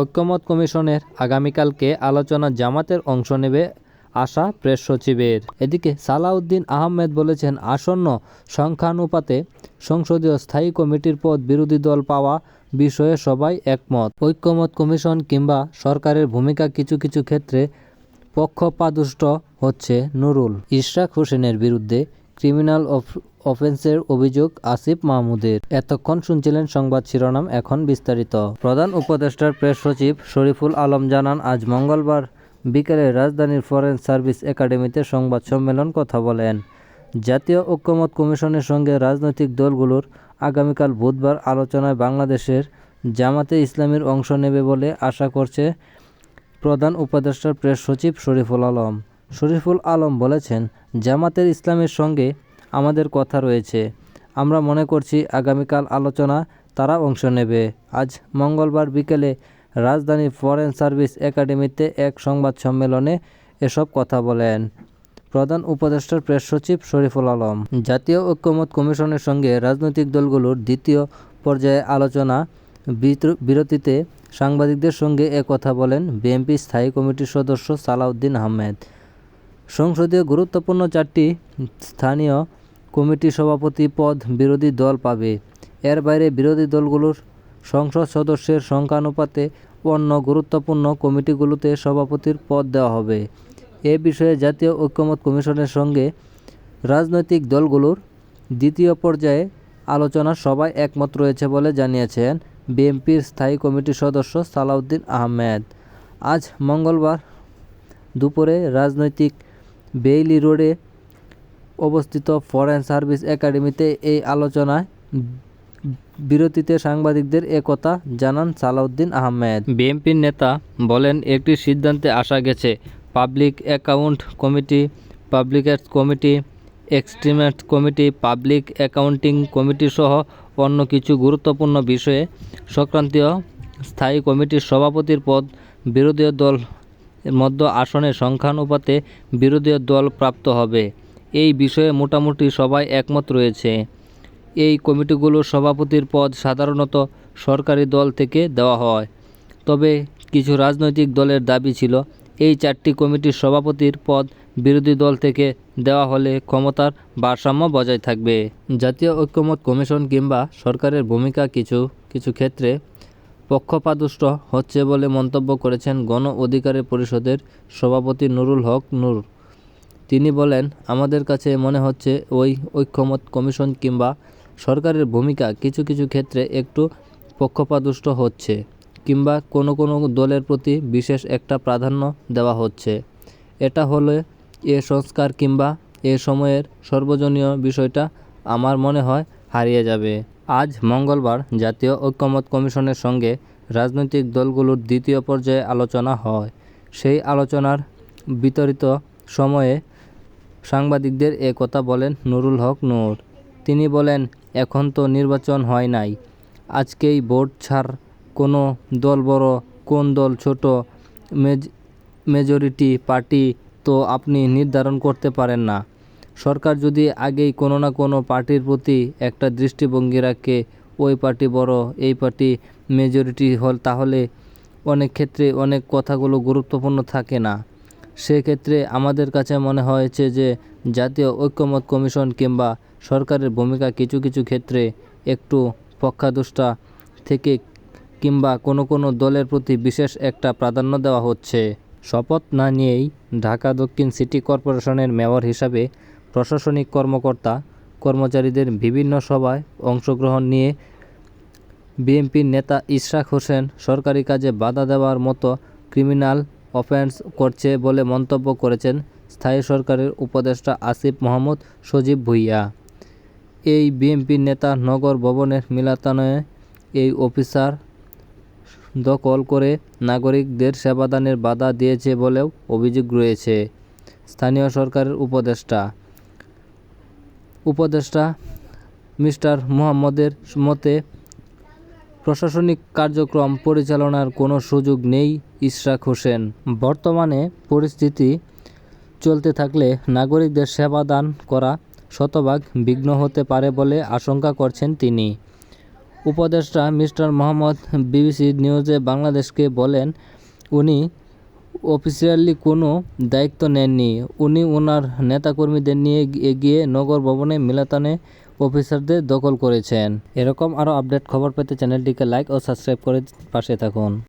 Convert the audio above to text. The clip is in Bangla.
ঐক্যমত কমিশনের আগামীকালকে আলোচনা জামাতের অংশ নেবে আশা প্রেস সচিবের। এদিকে সালাউদ্দিন আহমেদ বলেছেন, আসন্ন সংখ্যানুপাতে সংসদীয় স্থায়ী কমিটির পদ বিরোধী দল পাওয়া বিষয়ে সবাই একমত। ঐক্যমত কমিশন কিংবা সরকারের ভূমিকা কিছু কিছু ক্ষেত্রে পক্ষপাদুষ্ট হচ্ছে নুরুল। ইশরাক হোসেনের বিরুদ্ধে ক্রিমিনাল অফ- অফেন্সের অভিযোগ আসিফ মাহমুদের। এতক্ষণ শুনছিলেন সংবাদ শিরোনাম, এখন বিস্তারিত। প্রধান উপদেষ্টার প্রেস সচিব শরীফুল আলম জানান, আজ মঙ্গলবার বিকেলে রাজধানীর ফরেন সার্ভিস একাডেমিতে সংবাদ সম্মেলন কথা বলেন। জাতীয় ঐক্যমত কমিশনের সঙ্গে রাজনৈতিক দলগুলোর আগামীকাল বুধবার আলোচনায় বাংলাদেশের জামাতে ইসলামীর অংশ নেবে বলে আশা করছে প্রধান উপদেষ্টার প্রেস সচিব শরীফুল আলম। শরীফুল আলম বলেছেন, জামাতের ইসলামের সঙ্গে আমাদের কথা রয়েছে। আমরা মনে করছি আগামীকাল আলোচনা তারা অংশ নেবে। আজ মঙ্গলবার বিকেলে রাজধানী ফরেন সার্ভিস একাডেমিতে এক সংবাদ সম্মেলনে এসব কথা বলেন। প্রধান উপদেষ্টার প্রেস সচিব শরীফুল আলম, জাতীয় ঐক্যমত কমিশনের সঙ্গে রাজনৈতিক দলগুলোর দ্বিতীয় পর্যায়ে আলোচনা বিরতিতে সাংবাদিকদের সঙ্গে কথা বলেন বিএনপি স্থায়ী কমিটির সদস্য সালাউদ্দিন আহমেদ। সংসদীয় গুরুত্বপূর্ণ চারটি স্থানীয় কমিটি সভাপতি পদ বিরোধী দল পাবে। এর বাইরে বিরোধী দলগুলোর সংসদ সদস্যের সংখ্যানুপাতে অন্য গুরুত্বপূর্ণ কমিটিগুলোতে সভাপতির পদ দেওয়া হবে। এ বিষয়ে জাতীয় ঐক্যমত কমিশনের সঙ্গে রাজনৈতিক দলগুলোর দ্বিতীয় পর্যায়ে আলোচনা সবাই একমত রয়েছে বলে জানিয়েছেন বিএনপির স্থায়ী কমিটির সদস্য সালাউদ্দিন আহমেদ। আজ মঙ্গলবার দুপুরে রাজনৈতিক বেইলি রোডে অবস্থিত ফরেন সার্ভিস একাডেমিতে এই আলোচনায় বিরতিতে সাংবাদিকদের একথা জানান সালাউদ্দিন আহমেদ। বিএনপির নেতা বলেন, একটি সিদ্ধান্তে আসা গেছে। পাবলিক অ্যাকাউন্ট কমিটি পাবলিকেট কমিটি এক্সট্রিমেট কমিটি, পাবলিক অ্যাকাউন্টিং কমিটি সহ অন্য কিছু গুরুত্বপূর্ণ বিষয়ে সংক্রান্তীয় স্থায়ী কমিটির সভাপতির পদ বিরোধী দল মধ্য আসনের সংখ্যানুপাতে বিরোধী দল প্রাপ্ত হবে। এই বিষয়ে মোটামুটি সবাই একমত রয়েছে। এই কমিটিগুলোর সভাপতির পদ সাধারণত সরকারি দল থেকে দেওয়া হয়। তবে কিছু রাজনৈতিক দলের দাবি ছিল, এই চারটি কমিটির সভাপতির পদ বিরোধী দল থেকে দেওয়া হলে ক্ষমতার ভারসাম্য বজায় থাকবে। জাতীয় ঐক্যমত কমিশন কিংবা সরকারের ভূমিকা কিছু কিছু ক্ষেত্রে পক্ষপাতদুষ্ট হচ্ছে বলে মন্তব্য করেছেন গণ অধিকারের পরিষদের সভাপতি নুরুল হক নূর। তিনি বলেন, আমাদের কাছে মনে হচ্ছে ওই ঐক্যমত কমিশন কিংবা সরকারের ভূমিকা কিছু কিছু ক্ষেত্রে একটু পক্ষপাতদুষ্ট হচ্ছে কিংবা কোনো কোনো দলের প্রতি বিশেষ একটা প্রাধান্য দেওয়া হচ্ছে। এটা হলে এ সংস্কার কিংবা এ সময়ের সর্বজনীয় বিষয়টা আমার মনে হয় হারিয়ে যাবে। আজ মঙ্গলবার জাতীয় ঐক্যমত কমিশনের সঙ্গে রাজনৈতিক দলগুলোর দ্বিতীয় পর্যায়ে আলোচনা হয়। সেই আলোচনার বিতরিত সময়ে সাংবাদিকদের এ কথা বলেন নুরুল হক নূর। তিনি বলেন, এখন তো নির্বাচন হয় নাই। আজকেই ভোট ছাড়। কোনো দল বড়, কোন দল ছোট, মেজ, মেজরিটি পার্টি তো আপনি নির্ধারণ করতে পারেন না। সরকার যদি আগেই কোনো না কোনো পার্টির প্রতি একটা দৃষ্টিভঙ্গি রাখে, ওই পার্টি বড়, এই পার্টি মেজরিটি হল, তাহলে অনেক ক্ষেত্রে অনেক কথাগুলো গুরুত্বপূর্ণ থাকে না। সেক্ষেত্রে আমাদের কাছে মনে হয়েছে যে জাতীয় ঐক্যমত কমিশন কিংবা সরকারের ভূমিকা কিছু কিছু ক্ষেত্রে একটু পক্ষাদুষ্টা থেকে কিংবা কোনো কোনো দলের প্রতি বিশেষ একটা প্রাধান্য দেওয়া হচ্ছে। শপথ না নিয়েই ঢাকা দক্ষিণ সিটি কর্পোরেশনের মেয়র হিসাবে প্রশাসনিক কর্মকর্তা, কর্মচারীদের বিভিন্ন সভায় অংশগ্রহণ নিয়ে বিএনপির নেতা ইশরাক হোসেন সরকারি কাজে বাধা দেওয়ার মতো ক্রিমিনাল অফেন্স করছে বলে মন্তব্য করেছেন স্থায়ী সরকারের উপদেষ্টা আসিফ মোহাম্মদ সজীব ভুইয়া। এই বিএনপির নেতা নগর ভবনের মিলাতানয়ে এই অফিসার দখল করে নাগরিকদের সেবাদানের বাধা দিয়েছে বলেও অভিযোগ রয়েছে। স্থানীয় সরকারের উপদেষ্টা উপদেষ্টা মিস্টার মোহাম্মদের মতে, প্রশাসনিক কার্যক্রম পরিচালনার কোনো সুযোগ নেই ইশরাক হোসেন। বর্তমানে পরিস্থিতি চলতে থাকলে নাগরিকদের সেবা দান করা শতভাগ বিঘ্ন হতে পারে বলে আশঙ্কা করছেন তিনি। উপদেষ্টা মিস্টার মোহাম্মদ বিবিসি নিউজে বাংলাদেশকে বলেন, উনি অফিসিয়ালি কোনো দায়িত্ব নেননি। উনি ওনার নেতাকর্মীদের নিয়ে গিয়ে গিয়ে নগর ভবনে মিলাতানে অফিসারদের দখল করেছেন। এরকম আরও আপডেট খবর পেতে চ্যানেলটিকে লাইক ও সাবস্ক্রাইব করে পাশে থাকুন।